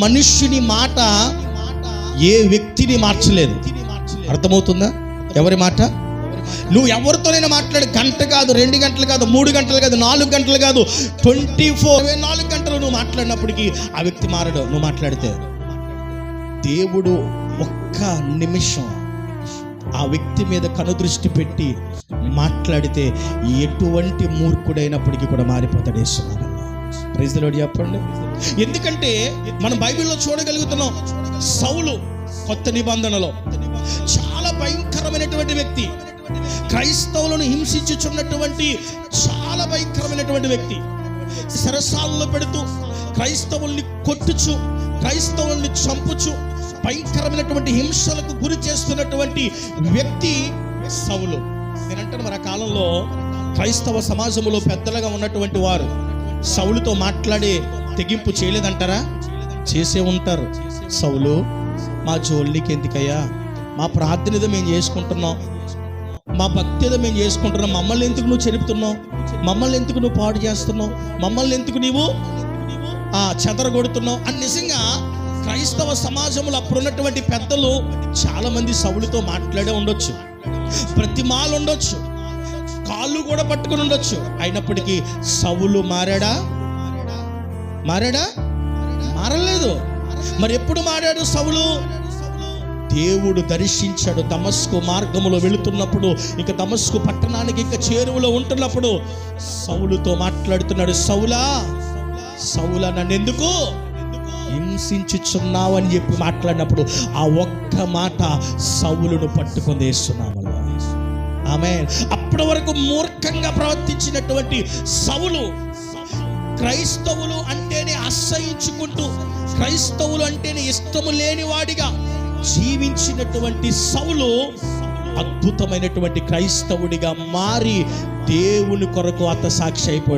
మనుష్యుని మాట ఏ వ్యక్తిని మార్చలేదు. అర్థమవుతుందా? ఎవరి మాట? నువ్వు ఎవరితోనైనా మాట్లాడు. గంట కాదు రెండు గంటలు కాదు మూడు గంటలు కాదు నాలుగు గంటలు కాదు ట్వంటీ ఫోర్ నాలుగు గంటలు నువ్వు మాట్లాడినప్పటికీ ఆ వ్యక్తి మారడు. నువ్వు మాట్లాడితే దేవుడు ఒక్క నిమిషం ఆ వ్యక్తి మీద కనుదృష్టి పెట్టి మాట్లాడితే ఎటువంటి మూర్ఖుడైనప్పటికీ కూడా మారిపోతాడు వేస్తున్నాను ప్రైజ్లో చెప్పండి. ఎందుకంటే మనం బైబిల్లో చూడగలుగుతున్నాం సౌలు కొత్త నిబంధనలో. చాలా భయంకరమైనటువంటి వ్యక్తి. క్రైస్తవులను హింసించుచున్నటువంటి చాలా భయంకరమైనటువంటి వ్యక్తి. సరసాలలో పెడుతూ క్రైస్తవుల్ని కొట్టుచు క్రైస్తవుల్ని చంపుచు భయంకరమైనటువంటి హింసలకు గురి చేస్తున్నటువంటి వ్యక్తి సవులు నేనంటాను మన కాలంలో క్రైస్తవ సమాజంలో పెద్దలుగా ఉన్నటువంటి వారు సౌలుతో మాట్లాడే తెగింపు చేయలేదంటారా? చేసే ఉంటారు. సౌలు మా జోలికి ఎందుకయ్యా? మా ప్రార్థన ఏదో మేము చేసుకుంటున్నాం. మా భక్తి ఏదో మేము చేసుకుంటున్నాం. మమ్మల్ని ఎందుకు నువ్వు చెరుపుతున్నావు? మమ్మల్ని ఎందుకు నువ్వు పాడు చేస్తున్నావు? మమ్మల్ని ఎందుకు నీవు ఆ చెదరగొడుతున్నావు? అని నిజంగా క్రైస్తవ సమాజంలో అప్పుడున్నటువంటి పెద్దలు చాలామంది సవులతో మాట్లాడే ఉండొచ్చు. ప్రతిమాలు ఉండొచ్చు. కాళ్ళు కూడా పట్టుకుని ఉండొచ్చు. అయినప్పటికీ సవులు మారాడా? మారాడా? మారలేదు. మరి ఎప్పుడు మారాడు సవులు? దేవుడు దర్శించాడు దమస్కు మార్గములో వెళుతున్నప్పుడు ఇక దమస్కు పట్టణానికి ఇంకా చేరువలో ఉంటున్నప్పుడు సౌలుతో మాట్లాడుతున్నాడు సౌలా సౌలా నన్ను ఎందుకు హింసించుచున్నావు అని చెప్పి మాట్లాడినప్పుడు ఆ ఒక్క మాట సౌలును పట్టుకొని వేస్తున్నాము ఆమె ఇప్పటి వరకు మూర్ఖంగా ప్రవర్తించినటువంటి సవులు క్రైస్తవులు అంటేనే అసహించుకుంటూ క్రైస్తవులు అంటేనే ఇష్టము లేని వాడిగా జీవించినటువంటి సవులు అద్భుతమైనటువంటి క్రైస్తవుడిగా మారి దేవుని కొరకు అత్త సాక్షి అయిపోయాడు